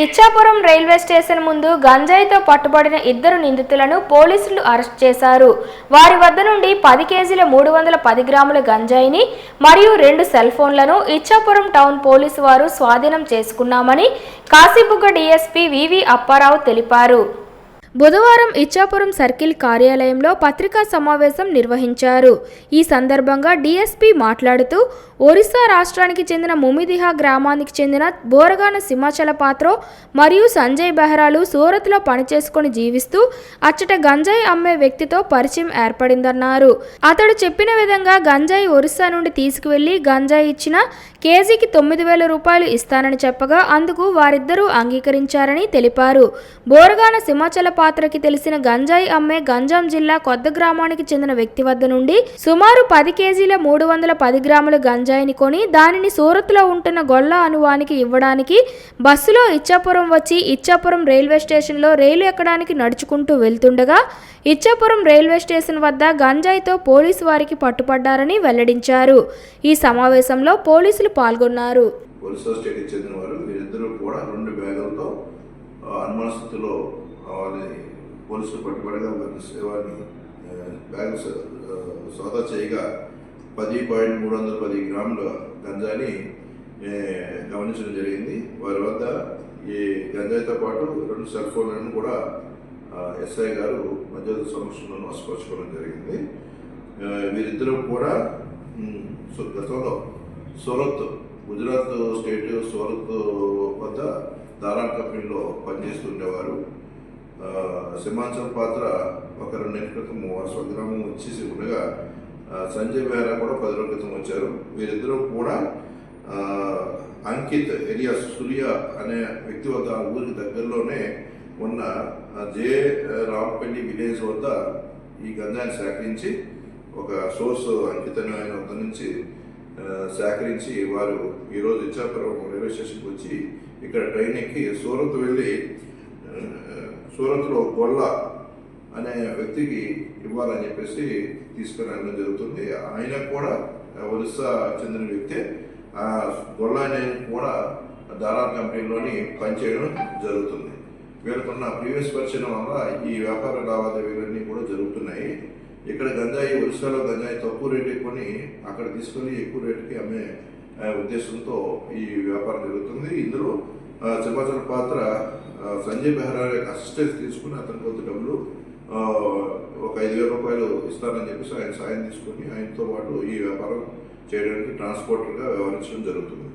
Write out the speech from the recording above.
Ichchapuram railway station ముందు గంజాయితో పట్టుబడిన ఇద్దరు నిందితులను పోలీసులు అరెస్ట్ చేశారు. వారి వద్ద నుండి పది కేజీల మూడు వందల పది గ్రాముల గంజాయిని మరియు రెండు సెల్ ఫోన్లను ఇచ్చాపురం టౌన్ పోలీసు వారు స్వాధీనం చేసుకున్నామని కాశీబుగ్గ డీఎస్పీ వివి అప్పారావు తెలిపారు. బుధవారం ఇచ్చాపురం సర్కిల్ కార్యాలయంలో పత్రికా సమావేశం నిర్వహించారు. ఈ సందర్భంగా డీఎస్పీ మాట్లాడుతూ ఒరిస్సా రాష్ట్రానికి చెందిన ముమిదిహా గ్రామానికి చెందిన బోరగాన సింహాచల పాత్రో మరియు సంజయ్ బెహ్రాలు సూరత్లో పనిచేసుకుని జీవిస్తూ అచ్చట గంజాయి అమ్మే వ్యక్తితో పరిచయం ఏర్పడిందన్నారు. అతడు చెప్పిన విధంగా గంజాయి ఒరిస్సా నుండి తీసుకువెళ్ళి గంజాయి ఇచ్చిన కేజీకి తొమ్మిది వేల రూపాయలు ఇస్తానని చెప్పగా అందుకు వారిద్దరూ అంగీకరించారని తెలిపారు. బోరగాన సింహాచల పాత్రకి తెలిసిన గంజాయి అమ్మే గంజాం జిల్లా కొత్త గ్రామానికి చెందిన వ్యక్తి వద్ద నుండి సుమారు పది కేజీల మూడు వందల పది గ్రాముల గంజాయిని కొని దానిని సూరత్లో ఉంటున్న గొల్ల అనువానికి ఇవ్వడానికి బస్సులో ఇచ్చాపురం వచ్చి ఇచ్చాపురం రైల్వే స్టేషన్లో రైలు ఎక్కడానికి నడుచుకుంటూ వెళ్తుండగా ఇచ్చాపురం రైల్వే స్టేషన్ వద్ద గంజాయితో పోలీసు వారికి పట్టుపడ్డారని వెల్లడించారు. ఈ సమావేశంలో పోలీసులు పాల్గొన్నారు. పోలీసు స్టేట్కి చెందిన వారు వీరిద్దరూ కూడా రెండు బ్యాగులతో అనుమానస్థితిలో వాళ్ళని పోలీసులు పట్టుబడగా వారిని వారిని ఆ, సోదా చేయగా పది పాయింట్ మూడు వందల పది గ్రాముల గంజాని గమనించడం జరిగింది. వారి వద్ద ఈ గంజాయితో పాటు రెండు సెల్ ఫోన్లను కూడా ఎస్ఐ గారు మధ్యవర్తి సమక్షంలో నష్టపరచుకోవడం జరిగింది. వీరిద్దరూ కూడా గతంలో సూరత్ గుజరాత్ స్టేట్ సూరత్ వద్ద దారా కంపెనీలో పనిచేస్తుండేవారు సింహాచల్ పాత్ర ఒక రెండు నెలల క్రితం స్వగ్రామం వచ్చేసి ఉండగా సంజయ్ బెహ్రా కూడా పది రోజుల క్రితం వచ్చారు. వీరిద్దరూ కూడా అంకిత్ ఎరియా సూర్య అనే వ్యక్తి వద్ద ఆ ఊరికి దగ్గరలోనే ఉన్న జే రాంపల్లి విలేజ్ వద్ద ఈ గంజాన్ని సేకరించి ఒక సోర్స్ అంకిత్ అనే ఆయన వద్ద నుంచి సేకరించి వారు ఈరోజు ఇచ్చాపురం రైల్వే స్టేషన్కి వచ్చి ఇక్కడ ట్రైన్ ఎక్కి సూరత్ వెళ్ళి సూరత్లో గొల్ల అనే వ్యక్తికి ఇవ్వాలని చెప్పేసి తీసుకురావడం జరుగుతుంది. ఆయన కూడా ఒరిస్సా చెందిన వ్యక్తే ఆ గొల్ల అనే కూడా దారా కంపెనీలోని పనిచేయడం జరుగుతుంది. వీళ్ళకున్న ప్రీవియస్ పరిచయం వల్ల ఈ వ్యాపార లావాదేవీలన్నీ కూడా జరుగుతున్నాయి. ఇక్కడ గంజాయి ఒరిస్సాలో గంజాయి తక్కువ రేటుకి కొని అక్కడ తీసుకొని ఎక్కువ రేటుకి అమ్మే ఉద్దేశంతో ఈ వ్యాపారం జరుగుతుంది. ఇందులో సింహాచల పాత్ర సంజయ్ బెహ్రా యొక్క అసిస్టెన్స్ తీసుకుని అతని కొంత డబ్బులు ఒక ఐదు వేల రూపాయలు ఇస్తానని చెప్పేసి ఆయన సాయం తీసుకొని ఆయనతో పాటు ఈ వ్యాపారం చేయడానికి ట్రాన్స్పోర్టర్గా వ్యవహరించడం జరుగుతుంది.